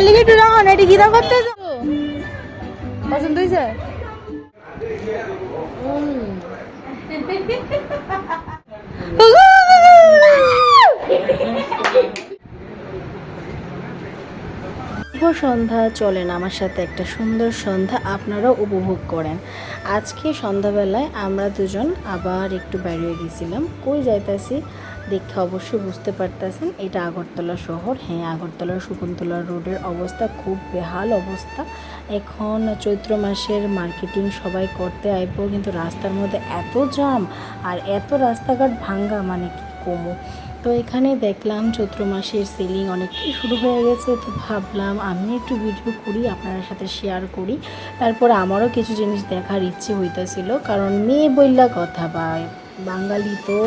আমার লিগে একটু এটা করতে পছন্দ হয়েছে? শুভ সন্ধ্যা চলেন আমার সাথে একটা সুন্দর সন্ধ্যা আপনারাও উপভোগ করেন। আজকে সন্ধ্যাবেলায় আমরা দুজন আবার একটু বেরিয়ে গেছিলাম। কই যাইতাছি? দেখে অবশ্যই বুঝতে পারতেছেন, এটা আগরতলা শহর। হ্যাঁ আগরতলা শকুন্তলা রোডের অবস্থা খুব বেহাল অবস্থা। এখন চৈত্র মাসের মার্কেটিং সবাই করতে আইব, কিন্তু রাস্তার মধ্যে এত জাম আর এত রাস্তাঘাট ভাঙ্গা মানে কি কমো? তো এখানে দেখলাম চৈত্র মাসের সেলিং অনেকটাই শুরু হয়ে গেছে, তো ভাবলাম আমি একটু ভিডিও করি আপনার সাথে শেয়ার করি। তারপর আমারও কিছু জিনিস দেখার ইচ্ছে হইতেছিল, কারণ মেয়ে বইলা কথা বা বাঙালি তো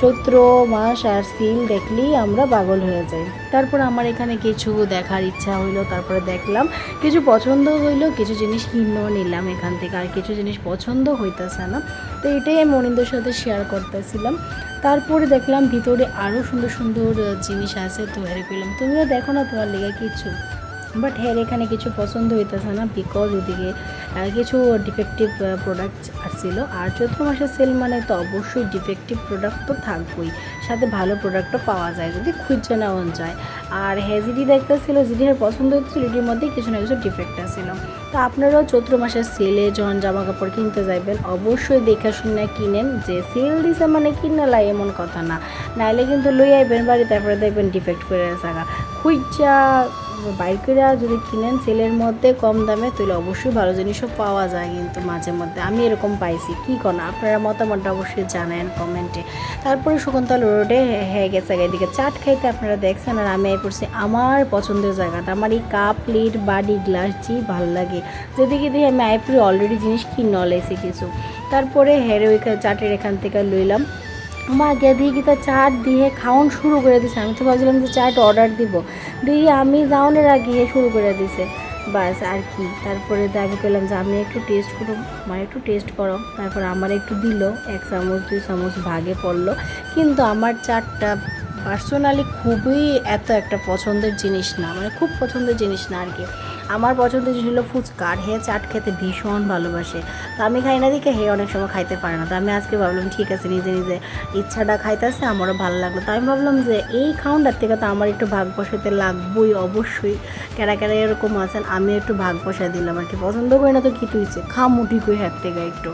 চৈত্র মাস আর সিল দেখলেই আমরা পাগল হয়ে যাই। তারপর আমার এখানে কিছু দেখার ইচ্ছা হইল, তারপরে দেখলাম কিছু পছন্দ হইল, কিছু জিনিস কিনেও নিলাম এখান থেকে আর কিছু জিনিস পছন্দ হইতেছে না। তো এটাই আমি মনিন্দের সাথে শেয়ার করতেছিলাম। তারপরে দেখলাম ভিতরে আরও সুন্দর সুন্দর জিনিস আছে, তো হেরে পেলাম তুমিও দেখো না তোমার লেগে কিছু? বাট হের এখানে কিছু পছন্দ হইতেছে না বিকজ এদিকে কিছু ডিফেক্টিভ প্রোডাক্ট আসছিল। আর চৈত্র মাসের সেল মানে তো অবশ্যই ডিফেক্টিভ প্রোডাক্ট তো থাকবেই। সাথে ভালো প্রোডাক্টও পাওয়া যায় যদি খুঁজছে নেওয়া যায়। আর হ্যাঁ যেটি দেখতেছিল যেটি পছন্দ হচ্ছিল এটির মধ্যে কিছু না কিছু ডিফেক্ট আসছিল। তো আপনারাও চৈত্র মাসের সেলে যখন জামা কাপড় কিনতে যাইবেন, অবশ্যই দেখা শুনে কিনেন যে সেল দিছে মানে কিনে লাই এমন কথা না। নাইলে কিন্তু লই আইবেন বাড়ি তারপরে দেখবেন ডিফেক্ট করে থাকা খুঁজা বাইর করে যদি কিনেন, সেলের মধ্যে কম দামে, তাহলে অবশ্যই ভালো জিনিসও পাওয়া যায় কিন্তু মাঝে মধ্যে। আমি এরকম পাইছি। কি কোন? আপনারা মতামতটা অবশ্যই জানান কমেন্টে। তারপরে শকুন্তলা রোডে হয়ে গেছে এদিকে চাট খাইতে আপনারা দেখছেন আর আমি পড়ছি আমার পছন্দের জায়গাটা আমার এই কাপ, প্লেট বাড়ি গ্লাস জি ভালো লাগে। যেদিকে দিয়ে আমি আইপুরি অলরেডি জিনিস কিনে লেছি কিছু। তারপরে হেরে ওইখানে চাটের এখান থেকে লইলাম। আগে দিয়ে কি তার চাট দিয়ে খাওয়ান শুরু করে দিছে। আমি তো ভাবছিলাম যে চাট অর্ডার দিব। দিয়ে আমি যাওনের আগে শুরু করে দিছে। বাস, আর কি? তারপরে দাবি করলাম যে আমি একটু টেস্ট করো। আমার একটু টেস্ট করো। তারপর আমার একটু দিল। এক চামচ, দুই চামচ ভাগে পড়ল। কিন্তু আমার চাটটা পার্সোনালি খুবই এত একটা পছন্দের জিনিস না। মানে খুব পছন্দের জিনিস না আর কি। আমার পছন্দের জিনিস হলো ফুচকা, আর হে চাট খেতে ভীষণ ভালোবাসে। তো আমি খাই না দিকে হে অনেক সময় খাইতে পারে না। তো আমি আজকে ভাবলাম, ঠিক আছে, নিজে নিজে ইচ্ছাটা খাইতেছে, আমারও ভালো লাগল। তো আমি ভাবলাম যে এই খাউন্ডার থেকে তো আমার একটু ভাগ বসাতে লাগবই অবশ্যই। কেরা কেরা এরকম আছেন, আমি একটু ভাগ বসাই দিলাম আর কি। পছন্দ করি না তো কি তুইছে খা মুঠি কই হাত থেকে একটু।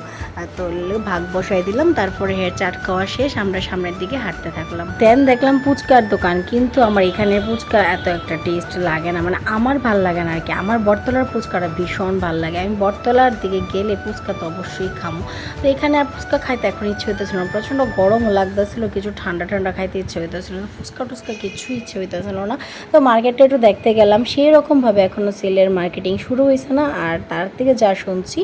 তো ভাগ বসাই দিলাম, তারপরে হেয়ার চাট খাওয়া শেষ, আমরা সামনের দিকে হাঁটতে থাকলাম। দেন দেখলাম ফুচকার দোকান, কিন্তু আমার এখানে ফুচকা এত একটা টেস্ট লাগে না মানে আমার ভালো লাগে না আর কি। আমার বটতলার ফুচকাটা ভীষণ ভালো লাগে। আমি বটতলার দিকে গেলে ফুচকা তো অবশ্যই খামো। তো এখানে আর ফুচকা খাইতে এখন ইচ্ছে হইতেছিল না। প্রচণ্ড গরমও লাগতেছিল, কিছু ঠান্ডা ঠান্ডা খাইতে ইচ্ছে হইতেছিল ফুচকা টুচকা কিছু ইচ্ছে হইতেছিল না। তো মার্কেটটা একটু দেখতে গেলাম সেই রকমভাবে এখনও সেলের মার্কেটিং শুরু হয়েছে না। আর তার থেকে যা শুনছি,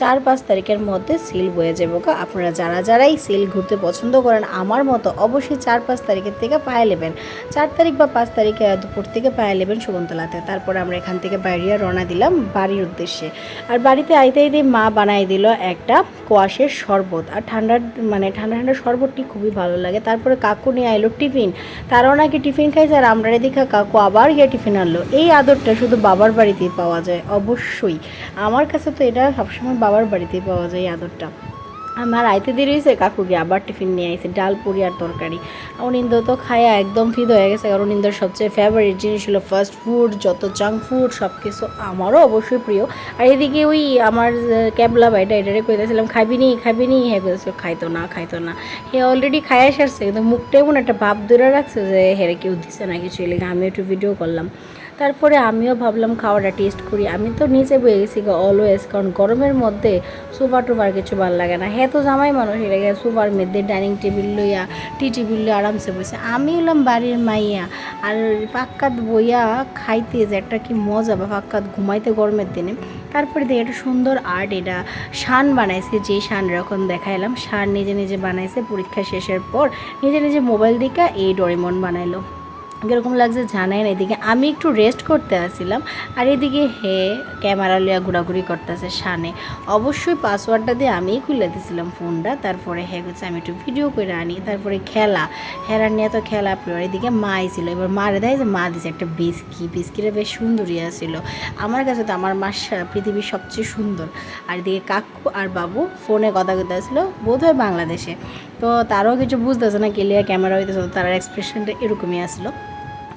চার পাঁচ তারিখের মধ্যে সেল বয়ে যাব। আপনারা যারা যারাই সেল ঘুরতে পছন্দ করেন, আমার মতো অবশ্যই চার পাঁচ তারিখের থেকে পায়ে নেবেন। চার তারিখ বা পাঁচ তারিখে দুপুর থেকে পায়ে নেবেন শকুন্তলাতে। তারপরে আমরা এখান থেকে বাইরে রওনা দিলাম বাড়ির উদ্দেশ্যে। আর বাড়িতে আইতে আইতে মা বানাই দিল একটা কোয়াশের শরবত। আর ঠান্ডার মানে ঠান্ডা ঠান্ডা শরবতটি খুবই ভালো লাগে। তারপরে কাকু নিয়ে আইলো টিফিন। তারাও নাকি টিফিন খাইছে আর আমরা দেখা কাকু আবার গিয়ে টিফিন আনলো। এই আদরটা শুধু বাবার বাড়িতেই পাওয়া যায়, অবশ্যই। আমার কাছে তো এটা সবসময় বাবার বাড়িতেই পাওয়া যায় এই আদরটা। আমার আইতে দেরি হয়েছে কাকু গিয়ে আবার টিফিন নিয়ে আইছে, ডাল, পুরি আর তরকারি। অনিন্দ তো খায়া একদম ফিদ হয়ে গেছে, কারণ অনিন্দর সবচেয়ে ফেভারিট জিনিস হলো ফাস্ট ফুড যত জাঙ্ক ফুড সব কিছু আমারও অবশ্যই প্রিয়। আর এদিকে ওই আমার ক্যাবলা ভাইটা এটারে কইতেছিলাম, খাবি নি খাবি নি? হ্যাঁ কইতেছিল, খাইতো না খাইতো না। হে অলরেডি খাইয়া সারছে, কিন্তু মুখটা এমন একটা ভাব ধরে রাখছে যে হেরে কেউ দিছে না কিছু এলাকা আমি একটু ভিডিও করলাম। তারপরে আমিও ভাবলাম খাওয়াটা টেস্ট করি। আমি তো নিচে বয়ে গেছি অলওয়েজ কারণ গরমের মধ্যে সোফা টোফার কিছু ভালো লাগে না। হ্যাঁ তো জামাই মানুষ, এর সোফার মধ্যে ডাইনিং টেবিল লইয়া টি টেবিল লইয়া আরামসে বসে। আমি হলাম বাড়ির মাইয়া, আর পাক্কাত বইয়া খাইতে যে একটা কি মজা বা পাক্কাত ঘুমাইতে গরমের দিনে। তারপরে দেখি একটা সুন্দর আর্ট এটা শান বানাইছে, যে শান এরকম দেখাইলাম। শান নিজে নিজে বানাইছে, পরীক্ষা শেষের পর নিজে নিজে মোবাইল দিকা এই ডরিমন বানাইলো। কীরকম লাগছে জানাই না। এদিকে আমি একটু রেস্ট করতে আসছিলাম। আর এদিকে হে, ক্যামেরা লিয়া ঘোরাঘুরি করতেছে সানে অবশ্যই পাসওয়ার্ডটা দিয়ে আমিই খুলে দিয়েছিলাম ফোনটা তারপরে হে হচ্ছে আমি একটু ভিডিও করে আনি। তারপরে খেলা। হেরার নিয়ে তো খেলা প্রিয়। এদিকে মা ছিল। এবার মারে দেয় যে, মা দিছে একটা বিস্কি বিস্কিটা বেশ সুন্দরই আছিল। আমার কাছে তো আমার মা পৃথিবীর সবচেয়ে সুন্দর। আর এদিকে কাকু আর বাবু ফোনে কথা কইতে আসছিল বোধ হয় বাংলাদেশে। তো তারাও কিছু বুঝতেছে না ক্লিয়ার ক্যামেরা হইতেছে তার এক্সপ্রেশনটা এরকমই আসলো।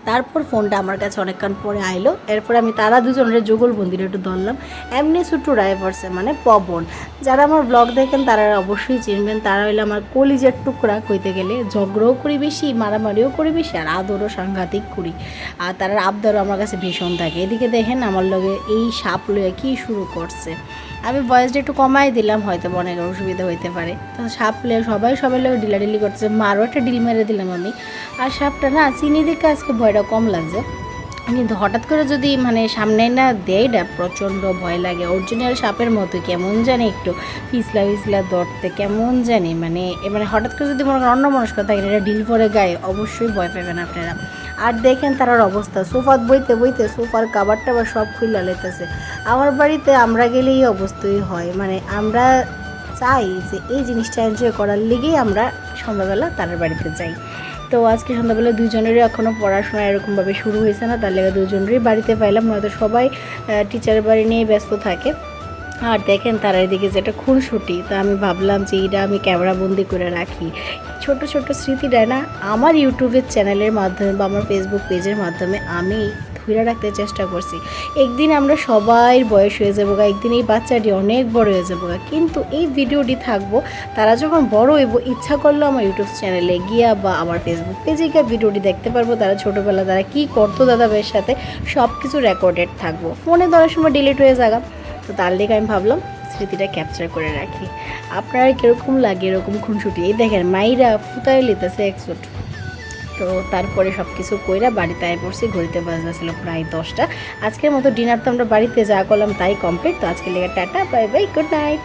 তারপর ফোনটা আমার কাছে অনেকক্ষণ পরে আইলো। এরপর আমি তারা দুজনের যুগল বন্দিরে একটু ধরলাম। এমনি ছোট্ট ড্রাইভার্সে মানে পবন। যারা আমার ব্লগ দেখেন, তারা অবশ্যই চিনবেন, তারা হইল আমার কলিজের টুকরা কইতে গেলে ঝগড়াও করি বেশি, মারামারিও করি বেশি, আর আদরও সাংঘাতিক করি। আর তার আবদারও আমার কাছে ভীষণ থাকে। এদিকে দেখেন আমার লগে এই সাপ লয়ে কি শুরু করছে। আমি বয়সটা একটু কমাই দিলাম হয়তো অনেক অসুবিধা হইতে পারে। তো সাপ লে সবাই সবাই লোক ডিলাডিলি করছে। মারও একটা ডিল মেরে দিলাম আমি। আর সাপটা না চিনি দিকে আজকে ভয়টা কম লাগছে। কিন্তু হঠাৎ করে যদি মানে সামনে না দেয় না প্রচণ্ড ভয় লাগে। অরিজিনাল সাপের মতো কেমন জানি একটু পিছলা পিছলা ধরতে, কেমন জানি মানে এ মানে হঠাৎ করে যদি মনে করেন অন্য মনস্ক থাকেন এটা ডিল পরে গায়ে, অবশ্যই ভয় পাবেন আপনারা। আর দেখেন তার অবস্থা সোফাত বইতে বইতে সোফার কাবার টাবার সব খুলে লেতেছে আমার বাড়িতে আমরা গেলেই অবস্থাই হয়। মানে আমরা চাই যে এই জিনিসটা এনজয় করার লেগেই আমরা সন্ধ্যাবেলা তার বাড়িতে যাই। তো আজকে সন্ধ্যাবেলা দুজনেরই এখনও পড়াশোনা এরকমভাবে শুরু হয়েছে না, তার লেগে দুজনেরই বাড়িতে পাইলাম, নয়তো সবাই টিচার বাড়ি নিয়ে ব্যস্ত থাকে। আর দেখেন তার এদিকে যেটা খুনসুটি, তো আমি ভাবলাম যে এটা আমি ক্যামেরা বন্দি করে রাখি। ছোট ছোট স্মৃতিটা না, আমার ইউটিউবের চ্যানেলের মাধ্যমে বা আমার ফেসবুক পেজের মাধ্যমে আমি ধরে রাখতে চেষ্টা করছি। একদিন আমরা সবাই বয়স হয়ে যাব গা একদিন এই বাচ্চাটি অনেক বড় হয়ে যাব গা কিন্তু এই ভিডিওটি থাকব, তারা যখন বড় হইব, ইচ্ছা করল আমার ইউটিউব চ্যানেলে গিয়া বা আমার ফেসবুক পেজে গিয়ে ভিডিওটি দেখতে পারব, তারা ছোটোবেলা তারা কী করতো দাদা ভাইয়ের সাথে সব কিছু রেকর্ডেড থাকব। ফোনে ধরার সময় ডিলিট হয়ে যাগা। তো তার লেগে আমি ভাবলাম, স্মৃতিটা ক্যাপচার করে রাখি। আপনার কীরকম লাগে এরকম খুনসুটি? এই দেখেন, মাইরা ফুতায় লিতেছে একচোট তো তারপরে সব কিছু কইরা বাড়িতে আয় পড়ছি, ঘড়িতে বাজতেছিল প্রায় দশটা। আজকের মতো ডিনার তো আমরা বাড়িতে যা করলাম তাই কমপ্লিট তো আজকে লেগে tata bye bye good night